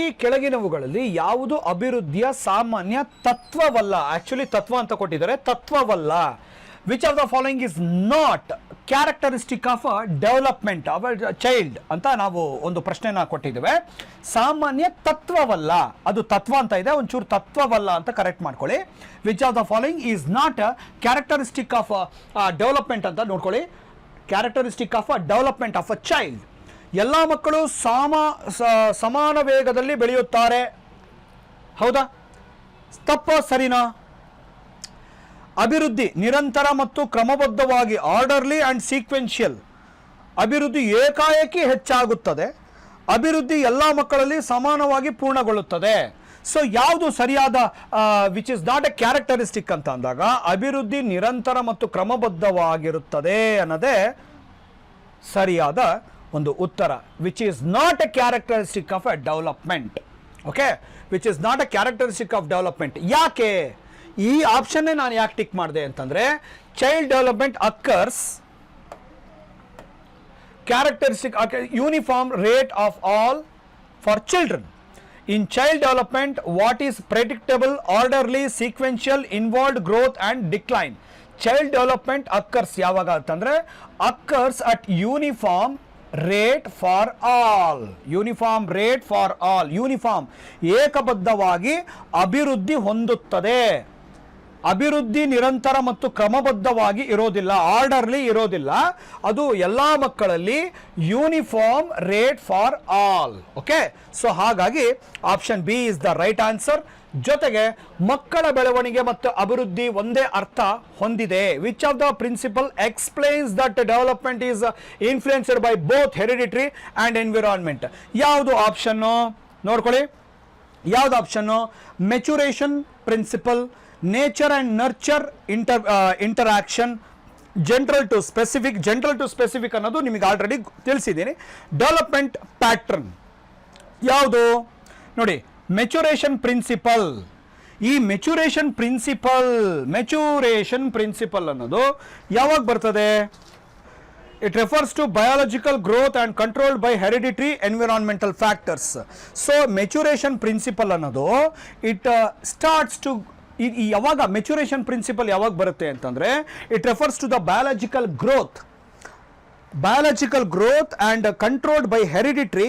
ಈ ಕೆಳಗಿನವುಗಳಲ್ಲಿ ಯಾವುದು ಅಭಿವೃದ್ಧಿಯ ಸಾಮಾನ್ಯ ತತ್ವವಲ್ಲ? ಆಕ್ಚುಲಿ ತತ್ವ ಅಂತ ಕೊಟ್ಟಿದ್ದಾರೆ. ತತ್ವವಲ್ಲ. Which of the following is not characteristic of development of a child ಅಂತ ನಾವು ಒಂದು ಪ್ರಶ್ನೆನ ಕೊಟ್ಟಿದ್ದೇವೆ. ಸಾಮಾನ್ಯ ತತ್ವವಲ್ಲ. ಅದು ತತ್ವ ಅಂತ ಇದೆ. ಒಂಚೂರು ತತ್ವವಲ್ಲ ಅಂತ ಕರೆಕ್ಟ್ ಮಾಡ್ಕೊಳ್ಳಿ. Which of the following is not characteristic of development ಅಂತ ನೋಡ್ಕೊಳ್ಳಿ. Characteristic of a development of a child ಎಲ್ಲ ಮಕ್ಕಳು ಸಾಮ ಸಮಾನ ವೇಗದಲ್ಲಿ ಬೆಳೆಯುತ್ತಾರೆ. ಹೌದಾ? ತಪ್ಪ ಸರಿನಾ? ಅಭಿವೃದ್ಧಿ ನಿರಂತರ ಮತ್ತು ಕ್ರಮಬದ್ಧವಾಗಿ ಆರ್ಡರ್ಲಿ ಆ್ಯಂಡ್ ಸೀಕ್ವೆನ್ಷಿಯಲ್. ಅಭಿವೃದ್ಧಿ ಏಕಾಏಕಿ ಹೆಚ್ಚಾಗುತ್ತದೆ. ಅಭಿವೃದ್ಧಿ ಎಲ್ಲ ಮಕ್ಕಳಲ್ಲಿ ಸಮಾನವಾಗಿ ಪೂರ್ಣಗೊಳ್ಳುತ್ತದೆ. ಸೊ ಯಾವುದು ಸರಿಯಾದ which is not a characteristic ಅಂತ ಅಂದಾಗ, ಅಭಿವೃದ್ಧಿ ನಿರಂತರ ಮತ್ತು ಕ್ರಮಬದ್ಧವಾಗಿರುತ್ತದೆ ಅನ್ನೋದೇ ಸರಿಯಾದ ಒಂದು ಉತ್ತರ which is not a characteristic of a development okay which is not a characteristic of development ಯಾಕೆ? ಈ ಆಪ್ಷನ್ನೇ ನಾನು ಯಾಕೆ ಟಿಕ್ ಮಾಡಿದೆ ಅಂತಂದರೆ child development occurs characteristic uniform rate of all for children in child development what is predictable orderly sequential involved growth and decline child development occurs ಯಾವಾಗ ಅಂತಂದರೆ occurs at uniform rate for all. Uniform rate for all. Uniform ಏಕಬದ್ಧವಾಗಿ ಅಭಿವೃದ್ಧಿ ಹೊಂದುತ್ತದೆ. ಅಭಿವೃದ್ಧಿ ನಿರಂತರ ಮತ್ತು ಕ್ರಮಬದ್ಧವಾಗಿ ಇರೋದಿಲ್ಲ. Orderly ಇರೋದಿಲ್ಲ. ಅದು ಎಲ್ಲ ಮಕ್ಕಳಲ್ಲಿ uniform rate for all. Okay? So ಹಾಗಾಗಿ option B is the right answer. ಜೊತೆಗೆ ಮಕ್ಕಳ ಬೆಳವಣಿಗೆ ಮತ್ತು ಅಭಿವೃದ್ಧಿ ಒಂದೇ ಅರ್ಥ ಹೊಂದಿದೆ. Which of the principle explains that development is influenced by both heredity and environment ಯಾವುದು ಆಪ್ಷನ್ನು ನೋಡ್ಕೊಳ್ಳಿ. ಯಾವ್ದು option maturation principle nature and nurture inter interaction general to specific general to specific ಅನ್ನೋದು ನಿಮಗೆ ಆಲ್ರೆಡಿ ತಿಳಿಸಿದ್ದೀನಿ. ಡೆವಲಪ್ಮೆಂಟ್ ಪ್ಯಾಟ್ರನ್ ಯಾವುದು? ನೋಡಿ maturation principle ಈ maturation principal maturation principle ಅನ್ನೋದು ಯಾವಾಗ ಬರ್ತದೆ? It refers to biological growth and controlled by heredity environmental factors so maturation principle ಅನ್ನೋದು ಇಟ್ ಸ್ಟಾರ್ಟ್ಸ್ ಟು ಈ ಯಾವಾಗ ಮೆಚುರೇಷನ್ ಪ್ರಿನ್ಸಿಪಲ್ ಯಾವಾಗ ಬರುತ್ತೆ ಅಂತಂದರೆ it refers to the biological growth biological growth and controlled by heredity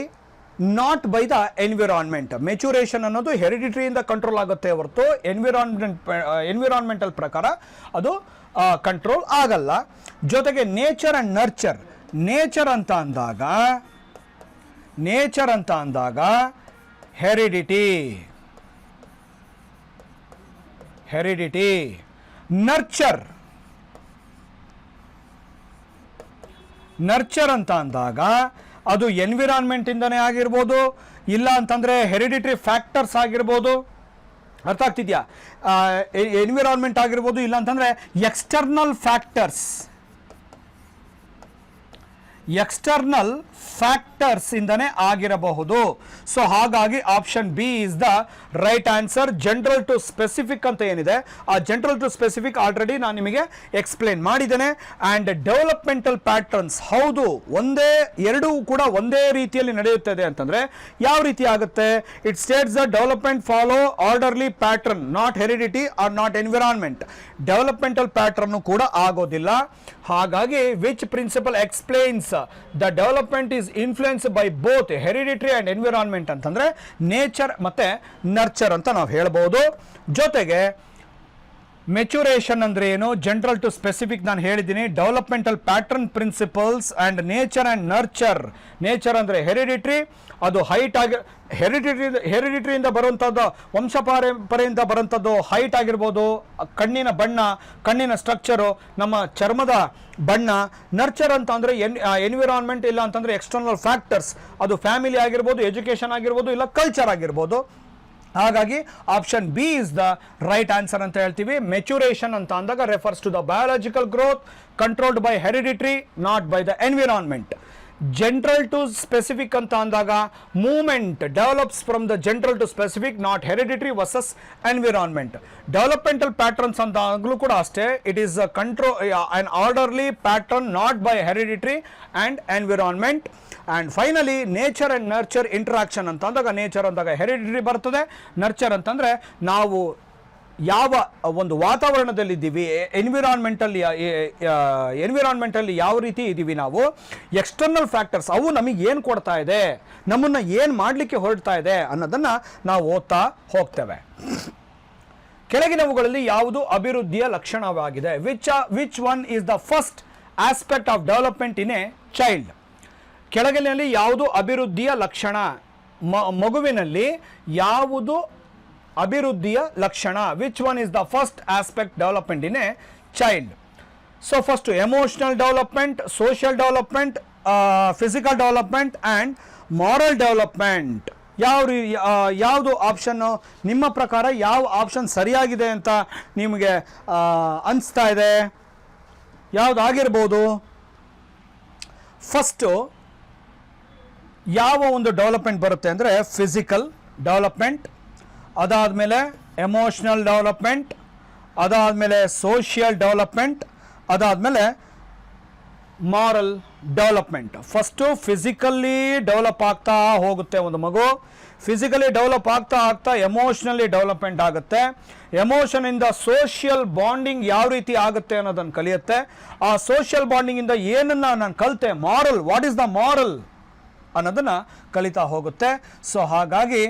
not by the environment maturation ಅನ್ನೋದು ಹೆರಿಡಿಟ್ರಿಯಿಂದ control ಆಗುತ್ತೆ ಹೊರತು ಎನ್ವಿರಾನ್ಮೆಂಟ್ ಎನ್ವಿರಾನ್ಮೆಂಟಲ್ ಪ್ರಕಾರ ಅದು ಕಂಟ್ರೋಲ್ ಆಗಲ್ಲ. ಜೊತೆಗೆ ನೇಚರ್ ಆ್ಯಂಡ್ ನರ್ಚರ್ ನೇಚರ್ ಅಂತ ಅಂದಾಗ ನೇಚರ್ ಅಂತ ಅಂದಾಗ ಹೆರಿಡಿಟಿ ಹೆರಿಡಿಟಿ ನರ್ಚರ್ ನರ್ಚರ್ ಅಂತ ಅಂದಾಗ ಅದು ಎನ್ವಿರಾನ್ಮೆಂಟ್ ಇಂದನೇ ಆಗಿರ್ಬೋದು, ಇಲ್ಲ ಅಂತಂದ್ರೆ ಹೆರಿಡಿಟರಿ ಫ್ಯಾಕ್ಟರ್ಸ್ ಆಗಿರ್ಬೋದು. ಅರ್ಥ ಆಗ್ತಿದ್ಯಾ? ಎನ್ವಿರಾನ್ಮೆಂಟ್ ಆಗಿರ್ಬೋದು, ಇಲ್ಲ ಅಂತಂದ್ರೆ ಎಕ್ಸ್ಟರ್ನಲ್ ಫ್ಯಾಕ್ಟರ್ಸ್ ಎಕ್ಸ್ಟರ್ನಲ್ ಫ್ಯಾಕ್ಟರ್ಸ್ ಇಂದನೇ ಆಗಿರಬಹುದು. ಸೊ ಹಾಗಾಗಿ option B is the right answer general to specific ಅಂತ ಏನಿದೆ, ಆ ಜನರಲ್ ಟು ಸ್ಪೆಸಿಫಿಕ್ ಆಲ್ರೆಡಿ ನಾನು ನಿಮಗೆ ಎಕ್ಸ್ಪ್ಲೇನ್ ಮಾಡಿದ್ದೇನೆ. ಆ್ಯಂಡ್ ಡೆವಲಪ್ಮೆಂಟಲ್ ಪ್ಯಾಟ್ರನ್ಸ್ ಹೌದು, ಒಂದೇ, ಎರಡೂ ಕೂಡ ಒಂದೇ ರೀತಿಯಲ್ಲಿ ನಡೆಯುತ್ತದೆ ಅಂತಂದರೆ ಯಾವ ರೀತಿ ಆಗುತ್ತೆ? It states the development follow orderly pattern not heredity or not environment developmental pattern ಕೂಡ ಆಗೋದಿಲ್ಲ. ಹಾಗಾಗಿ which principle explains the development is influence by both heredity and environment ಅಂತಂದ್ರೆ ನೇಚರ್ ಮತ್ತೆ ನರ್ಚರ್ ಅಂತ ನಾವು ಹೇಳ್ಬೋದು. ಜೊತೆಗೆ ಮೆಚುರೇಷನ್ ಅಂದ್ರೆ ಏನು? ಜನರಲ್ ಟು ಸ್ಪೆಸಿಫಿಕ್ ನಾನು ಹೇಳಿದ್ದೀನಿ. Developmental pattern principles and nature and nurture nature ಅಂದರೆ ಹೆರಿಡಿಟ್ರಿ ಅದು ಹೈಟ್ ಆಗಿ ಹೆರಿಡಿಟ್ರಿ ಹೆರಿಡಿಟ್ರಿಯಿಂದ ಬರುವಂಥದ್ದು ವಂಶ ಪಾರಂಪರೆಯಿಂದ ಬರುವಂಥದ್ದು ಹೈಟ್ ಆಗಿರ್ಬೋದು, ಕಣ್ಣಿನ ಬಣ್ಣ, ಕಣ್ಣಿನ ಸ್ಟ್ರಕ್ಚರು ನಮ್ಮ ಚರ್ಮದ ಬಣ್ಣ. ನರ್ಚರ್ ಅಂತ ಅಂದರೆ ಎನ್ ಎನ್ವಿರಾನ್ಮೆಂಟ್ ಇಲ್ಲ ಅಂತಂದರೆ ಎಕ್ಸ್ಟರ್ನಲ್ ಫ್ಯಾಕ್ಟರ್ಸ್ ಅದು ಫ್ಯಾಮಿಲಿ ಆಗಿರ್ಬೋದು ಎಜುಕೇಷನ್ ಆಗಿರ್ಬೋದು, ಇಲ್ಲ ಕಲ್ಚರ್ ಆಗಿರ್ಬೋದು. ಹಾಗಾಗಿ option B is the right answer ಅಂತ ಹೇಳ್ತೀವಿ. ಮೆಚುರೇಷನ್ ಅಂತ ಅಂದಾಗ refers to the biological growth controlled by heredity not by the environment general to specific ಅಂತ ಅಂದಾಗ movement develops from the general to specific not heredity versus environment developmental patterns ಅಂತ ಕೂಡ ಅಷ್ಟೇ. It is control an orderly pattern not by heredity and environment and finally nature and nurture interaction ಅಂತ ಅಂದಾಗ nature ಅಂದಾಗ hereditary ಬರ್ತದೆ nurture ಅಂತಂದರೆ ನಾವು ಯಾವ ಒಂದು ವಾತಾವರಣದಲ್ಲಿದ್ದೀವಿ ಎನ್ವಿರಾನ್ಮೆಂಟಲ್ಲಿ ಎನ್ವಿರಾನ್ಮೆಂಟಲ್ಲಿ ಯಾವ ರೀತಿ ಇದ್ದೀವಿ ನಾವು? ಎಕ್ಸ್ಟರ್ನಲ್ ಫ್ಯಾಕ್ಟರ್ಸ್ ಅವು ನಮಗೆ ಏನು ಕೊಡ್ತಾ ಇದೆ? ನಮ್ಮನ್ನು ಏನು ಮಾಡಲಿಕ್ಕೆ ಹೊರಡ್ತಾ ಇದೆ ಅನ್ನೋದನ್ನು ನಾವು ಓದ್ತಾ ಹೋಗ್ತೇವೆ. ಕೆಳಗಿನವುಗಳಲ್ಲಿ ಯಾವುದು ಅಭಿವೃದ್ಧಿಯ ಲಕ್ಷಣವಾಗಿದೆ? Which which one is the first aspect of development in a child ಕೆಳಗಿನಲ್ಲಿ ಯಾವುದು ಅಭಿವೃದ್ಧಿಯ ಲಕ್ಷಣ? ಮಗುವಿನಲ್ಲಿ ಯಾವುದು ಅಭಿವೃದ್ಧಿಯ ಲಕ್ಷಣ. Which one is the first aspect development in a child so first emotional development social development physical development and moral development ಯಾವ ರೀ ಯಾವುದು ಆಪ್ಷನ್ನು ನಿಮ್ಮ ಪ್ರಕಾರ ಯಾವ ಆಪ್ಷನ್ ಸರಿಯಾಗಿದೆ ಅಂತ ನಿಮಗೆ ಅನಿಸ್ತಾ ಇದೆ? ಯಾವುದಾಗಿರ್ಬೋದು ಫಸ್ಟು ಯಾವ ಒಂದು ಡೆವಲಪ್ಮೆಂಟ್ ಬರುತ್ತೆ ಅಂದರೆ ಫಿಸಿಕಲ್ ಡೆವಲಪ್ಮೆಂಟ್ ಅದಾದಮೇಲೆ ಎಮೋಷ್ನಲ್ ಡೆವಲಪ್ಮೆಂಟ್ ಅದಾದಮೇಲೆ ಸೋಷಿಯಲ್ ಡೆವಲಪ್ಮೆಂಟ್ ಅದಾದಮೇಲೆ moral development first physically develop ಆಗ್ತಾ ಹೋಗುತ್ತೆ ಒಂದು ಮಗು. ಫಿಸಿಕಲಿ ಡೆವಲಪ್ ಆಗ್ತಾ ಆಗ್ತಾ ಎಮೋಷ್ನಲಿ ಡೆವಲಪ್ಮೆಂಟ್ ಆಗುತ್ತೆ. ಎಮೋಷನಿಂದ ಸೋಷಿಯಲ್ ಬಾಂಡಿಂಗ್ ಯಾವ ರೀತಿ ಆಗುತ್ತೆ ಅನ್ನೋದನ್ನು ಕಲಿಯುತ್ತೆ. ಆ ಸೋಷಿಯಲ್ ಬಾಂಡಿಂಗಿಂದ ಏನನ್ನು ನಾನು ಕಲಿತೆ? Moral what is the moral ಅನ್ನೋದನ್ನು ಕಲಿತಾ ಹೋಗುತ್ತೆ. ಸೊ ಹಾಗಾಗಿ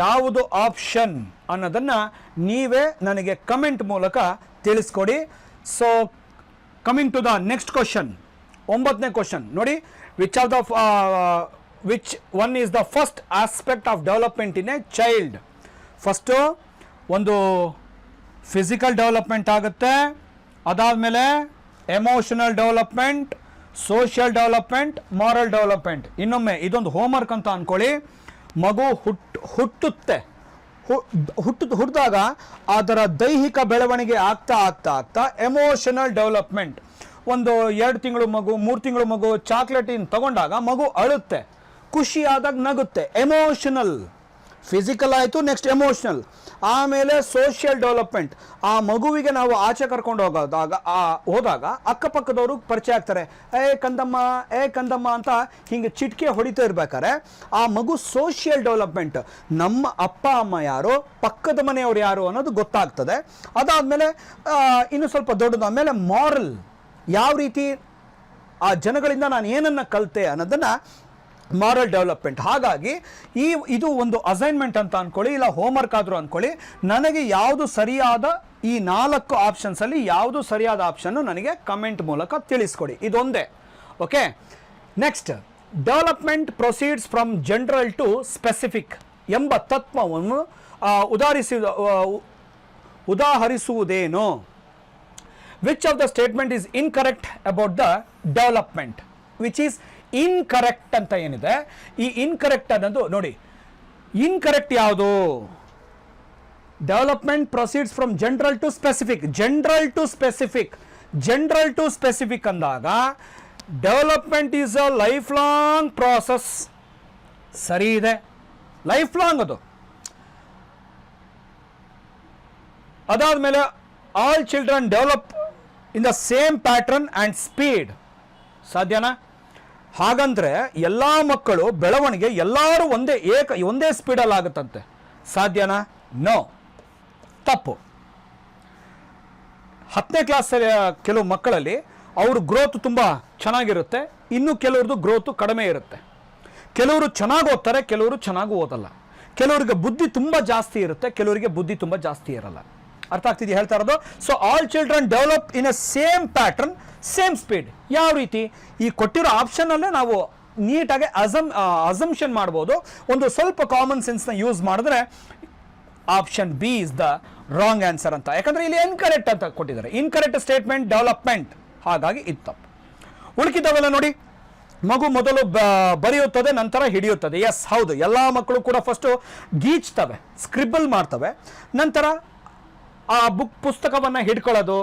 ಯಾವುದು ಆಪ್ಷನ್ ಅನ್ನೋದನ್ನು ನೀವೇ ನನಗೆ ಕಮೆಂಟ್ ಮೂಲಕ ತಿಳಿಸ್ಕೊಡಿ. So coming to the next question ಒಂಬತ್ತನೇ ಕ್ವಶನ್ ನೋಡಿ which of the which one is the first aspect of development in a child first ಒಂದು ಫಿಸಿಕಲ್ ಡೆವಲಪ್ಮೆಂಟ್ ಆಗುತ್ತೆ, ಅದಾದಮೇಲೆ emotional development social development moral development ಇನ್ನೊಮ್ಮೆ, ಇದೊಂದು homework ಅಂತ ಅಂದ್ಕೊಳ್ಳಿ ಮಗು ಹುಟ್ಟು ಹುಟ್ಟುತ್ತೆ. ಹುಟ್ಟು, ಹುಟ್ಟಿದಾಗ ಅದರ ದೈಹಿಕ ಬೆಳವಣಿಗೆ ಆಗ್ತಾ ಆಗ್ತಾ ಆಗ್ತಾ ಎಮೋಷನಲ್ ಡೆವಲಪ್ಮೆಂಟ್ ಒಂದು ಎರಡು ತಿಂಗಳು ಮಗು, ಮೂರು ತಿಂಗಳು ಮಗು ಚಾಕ್ಲೇಟಿನ ತಗೊಂಡಾಗ ಮಗು ಅಳುತ್ತೆ. ಖುಷಿ ಆದಾಗ ನಗುತ್ತೆ. ಎಮೋಷನಲ್ ಫಿಸಿಕಲ್ ಆಯಿತು ನೆಕ್ಸ್ಟ್ ಎಮೋಷ್ನಲ್ ಆಮೇಲೆ ಸೋಷಿಯಲ್ ಡೆವಲಪ್ಮೆಂಟ್ ಆ ಮಗುವಿಗೆ ನಾವು ಆಚೆ ಕರ್ಕೊಂಡು ಹೋಗೋದಾಗ, ಆ, ಹೋದಾಗ ಅಕ್ಕಪಕ್ಕದವರು ಪರಿಚಯ ಆಗ್ತಾರೆ. ಏ, ಕಂದಮ್ಮ ಏ, ಕಂದಮ್ಮ ಅಂತ ಹಿಂಗೆ ಚಿಟಿಕೆ ಹೊಡಿತಾ ಇರ್ಬೇಕಾರೆ ಆ ಮಗು ಸೋಷಿಯಲ್ ಡೆವಲಪ್ಮೆಂಟ್ ನಮ್ಮ ಅಪ್ಪ, ಅಮ್ಮ ಯಾರು, ಪಕ್ಕದ ಮನೆಯವರು ಯಾರು ಅನ್ನೋದು ಗೊತ್ತಾಗ್ತದೆ. ಅದಾದಮೇಲೆ ಇನ್ನು ಸ್ವಲ್ಪ ದೊಡ್ಡದು, ಆಮೇಲೆ ಮಾರಲ್ ಯಾವ ರೀತಿ ಆ ಜನಗಳಿಂದ ನಾನು ಏನನ್ನು ಕಲಿತೆ ಅನ್ನೋದನ್ನ ಮಾರಲ್ ಡೆವಲಪ್ಮೆಂಟ್ ಹಾಗಾಗಿ ಈ, ಇದು ಒಂದು ಅಸೈನ್ಮೆಂಟ್ ಅಂತ ಅಂದ್ಕೊಳ್ಳಿ ಇಲ್ಲ ಹೋಮ್ವರ್ಕ್ ಆದರೂ ಅಂದ್ಕೊಳ್ಳಿ ನನಗೆ ಯಾವುದು ಸರಿಯಾದ ಈ ನಾಲ್ಕು ಆಪ್ಷನ್ಸಲ್ಲಿ ಯಾವುದು ಸರಿಯಾದ ಆಪ್ಷನ್ನು ನನಗೆ ಕಮೆಂಟ್ ಮೂಲಕ ತಿಳಿಸ್ಕೊಡಿ. ಇದೊಂದೇ. Okay next development proceeds from general to specific ಎಂಬ ತತ್ವವನ್ನು ಉದಾಹರಿಸಿ ಉದಾಹರಿಸುವುದೇನು? Which of the statement is incorrect about the development which is incorrect ಅಂತ ಏನಿದೆ? ಈ ಇನ್ಕರೆಕ್ಟ್ ಅನ್ನೋದು ನೋಡಿ ಇನ್ಕರೆಕ್ಟ್ ಯಾವುದು? Development proceeds from general to specific general to specific general to specific ಅಂದಾಗ development is a life long process ಸರಿ ಇದೆ. Life long ಅದು. ಅದಾದಮೇಲೆ all children develop in the same pattern and speed ಸಾಧ್ಯನಾ? ಹಾಗಂದ್ರೆ ಎಲ್ಲ ಮಕ್ಕಳು ಬೆಳವಣಿಗೆ ಎಲ್ಲರೂ ಒಂದೇ ಏಕ, ಒಂದೇ ಸ್ಪೀಡಲ್ಲಿ ಆಗುತ್ತಂತೆ. ಸಾಧ್ಯನಾ? ನೋ ತಪ್ಪು. ಹತ್ತನೇ ಕ್ಲಾಸ್ ಕೆಲವು ಮಕ್ಕಳಲ್ಲಿ ಅವ್ರ ಗ್ರೋತ್ ತುಂಬ ಚೆನ್ನಾಗಿರುತ್ತೆ, ಇನ್ನು ಕೆಲವ್ರದ್ದು ಗ್ರೋತು ಕಡಿಮೆ ಇರುತ್ತೆ. ಕೆಲವರು ಚೆನ್ನಾಗಿ ಓದ್ತಾರೆ, ಕೆಲವರು ಚೆನ್ನಾಗಿ ಓದಲ್ಲ. ಕೆಲವರಿಗೆ ಬುದ್ಧಿ ತುಂಬ ಜಾಸ್ತಿ ಇರುತ್ತೆ, ಕೆಲವರಿಗೆ ಬುದ್ಧಿ ತುಂಬ ಜಾಸ್ತಿ ಇರಲ್ಲ. ಅರ್ಥ ಆಗ್ತಿದೆಯಾ ಹೇಳ್ತಾ ಇರೋದು. So all children develop in a same pattern same speed ಯಾವ ರೀತಿ? ಈ ಕೊಟ್ಟಿರೋ ಆಪ್ಷನಲ್ಲೇ ನಾವು ನೀಟಾಗಿ ಅಸಮ್ ಅಸಂಪ್ಷನ್ ಮಾಡ್ಬೋದು. ಒಂದು ಸ್ವಲ್ಪ ಕಾಮನ್ ಸೆನ್ಸ್ನ ಯೂಸ್ ಮಾಡಿದ್ರೆ option B is the wrong answer ಅಂತ. ಯಾಕಂದ್ರೆ ಇಲ್ಲಿ ಇನ್ಕರೆಕ್ಟ್ ಅಂತ ಕೊಟ್ಟಿದ್ದಾರೆ. ಇನ್ಕರೆಕ್ಟ್ ಸ್ಟೇಟ್ಮೆಂಟ್ ಡೆವಲಪ್ಮೆಂಟ್ ಹಾಗಾಗಿ ಇತ್ತು ತಪ್ಪು. ನೋಡಿ. ಮಗು ಮೊದಲು ಬರೆಯುತ್ತದೆ, ನಂತರ ಹಿಡಿಯುತ್ತದೆ. ಎಸ್ ಹೌದು. ಎಲ್ಲ ಮಕ್ಕಳು ಕೂಡ ಫಸ್ಟು ಗೀಚ್ತವೆ ಸ್ಕ್ರಿಬಲ್ ಮಾಡ್ತವೆ. ನಂತರ ಆ ಬುಕ್ ಪುಸ್ತಕವನ್ನು ಹಿಡ್ಕೊಳ್ಳೋದು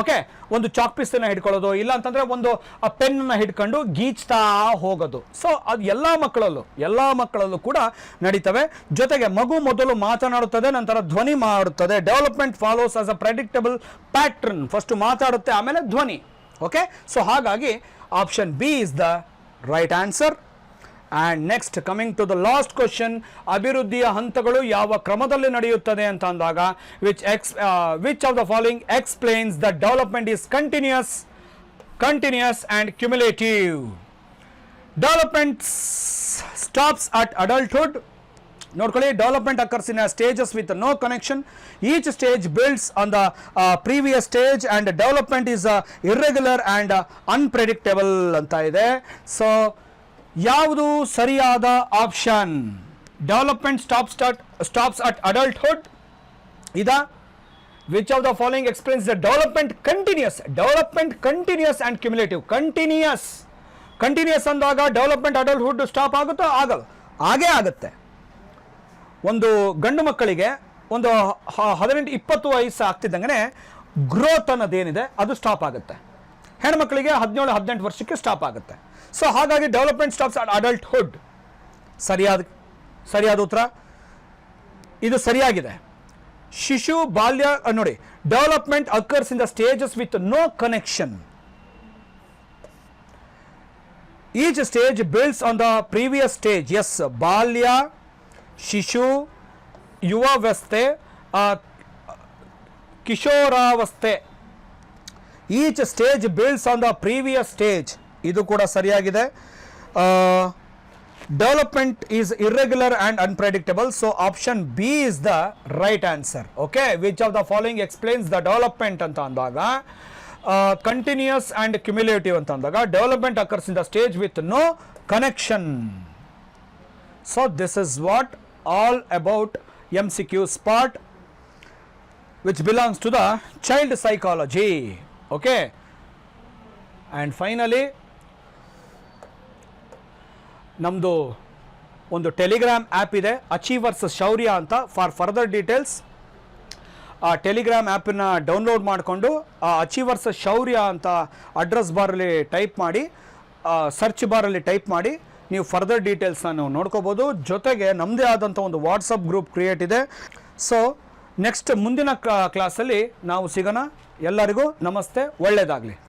ಓಕೆ ಒಂದು ಚಾಕ್ ಪೀಸನ್ನ ಹಿಡ್ಕೊಳ್ಳೋದು, ಇಲ್ಲ ಅಂತಂದ್ರೆ ಒಂದು, ಆ ಪೆನ್ನ ಹಿಡ್ಕೊಂಡು ಗೀಚ್ತಾ ಹೋಗೋದು. ಸೊ ಅದು ಎಲ್ಲ ಮಕ್ಕಳಲ್ಲೂ ಎಲ್ಲ ಮಕ್ಕಳಲ್ಲೂ ಕೂಡ ನಡೀತವೆ. ಜೊತೆಗೆ ಮಗು ಮೊದಲು ಮಾತನಾಡುತ್ತದೆ, ನಂತರ ಧ್ವನಿ ಮಾಡುತ್ತದೆ. Development follows as a predictable pattern first ಮಾತಾಡುತ್ತೆ, ಆಮೇಲೆ ಧ್ವನಿ ಓಕೆ ಸೊ ಹಾಗಾಗಿ option B is the right answer and next coming to the last question ಅಭಿವೃದ್ಧಿಯ ಹಂತಗಳು ಯಾವ ಕ್ರಮದಲ್ಲಿ ನಡೆಯುತ್ತದೆ ಅಂತ ಅಂದಾಗ which ex which of the following explains the development is continuous continuous and cumulative development stops at adulthood ನೋಡ್ಕೊಳ್ಳಿ development occurs in stages with no connection each stage builds on the previous stage and development is irregular and unpredictable ಅಂತ ಇದೆ. ಸೊ ಯಾವುದು ಸರಿಯಾದ option? Development stop start stops at adulthood ಇದ? Which of the following experience the development continuous development continuous and cumulative continuous continuous ಅಂದಾಗ development adulthood stop ಆಗುತ್ತೋ ಆಗಲ್ಲ? ಹಾಗೇ ಆಗುತ್ತೆ. ಒಂದು ಗಂಡು ಮಕ್ಕಳಿಗೆ ಒಂದು ಹದಿನೆಂಟು ಇಪ್ಪತ್ತು ವಯಸ್ಸು ಆಗ್ತಿದ್ದಂಗೆ ಗ್ರೋತ್ ಅನ್ನೋದೇನಿದೆ, ಅದು ಸ್ಟಾಪ್ ಆಗುತ್ತೆ. ಹೆಣ್ಮಕ್ಳಿಗೆ ಹದಿನೇಳು, ಹದಿನೆಂಟು ವರ್ಷಕ್ಕೆ ಸ್ಟಾಪ್ ಆಗುತ್ತೆ. ಸೊ ಹಾಗಾಗಿ ಡೆವಲಪ್ಮೆಂಟ್ ಸ್ಟಾಪ್ಸ್ ಅಡಲ್ಟ್ಹುಡ್ ಸರಿಯಾದ ಸರಿಯಾದ ಉತ್ತರ? ಇದು ಸರಿಯಾಗಿದೆ. ಶಿಶು, ಬಾಲ್ಯ ನೋಡಿ development occurs in the stages with no connection each stage builds on the previous stage yes ಬಾಲ್ಯ, ಶಿಶು, ಯುವಾವಸ್ಥೆ ಕಿಶೋರಾವಸ್ಥೆ. Each stage builds on the previous stage ಇದು ಕೂಡ ಸರಿಯಾಗಿದೆ. Development is irregular and unpredictable so option B is the right answer okay which of the following explains the development ಅಂತ ಅಂದಾಗ continuous and cumulative ಅಂತ ಅಂದಾಗ development occurs in the stage with no connection so this is what all about M C Q spot which belongs to the child psychology. Okay and finally ನಮ್ಮದು ಒಂದು Telegram app ಇದೆ achievers Shaurya ಅಂತ. For further details, ಆ Telegram ಆ್ಯಪನ್ನ download ಮಾಡಿಕೊಂಡು, ಆ achievers Shaurya ಅಂತ address ಬಾರಲ್ಲಿ ಟೈಪ್ ಮಾಡಿ ಸರ್ಚ್ ಬಾರಲ್ಲಿ ಟೈಪ್ ಮಾಡಿ, ನೀವು ಫರ್ದರ್ ಡೀಟೇಲ್ಸ್ನ ನೀವು ನೋಡ್ಕೋಬೋದು. ಜೊತೆಗೆ ನಮ್ಮದೇ ಆದಂಥ ಒಂದು ವಾಟ್ಸಪ್ ಗ್ರೂಪ್ ಕ್ರಿಯೇಟ್ ಇದೆ. ಸೊ, ನೆಕ್ಸ್ಟ್ ಮುಂದಿನ ಕ್ಲಾಸಲ್ಲಿ ನಾವು ಸಿಗೋಣ. ಎಲ್ಲರಿಗೂ ನಮಸ್ತೆ ಒಳ್ಳೆಯದಾಗಲಿ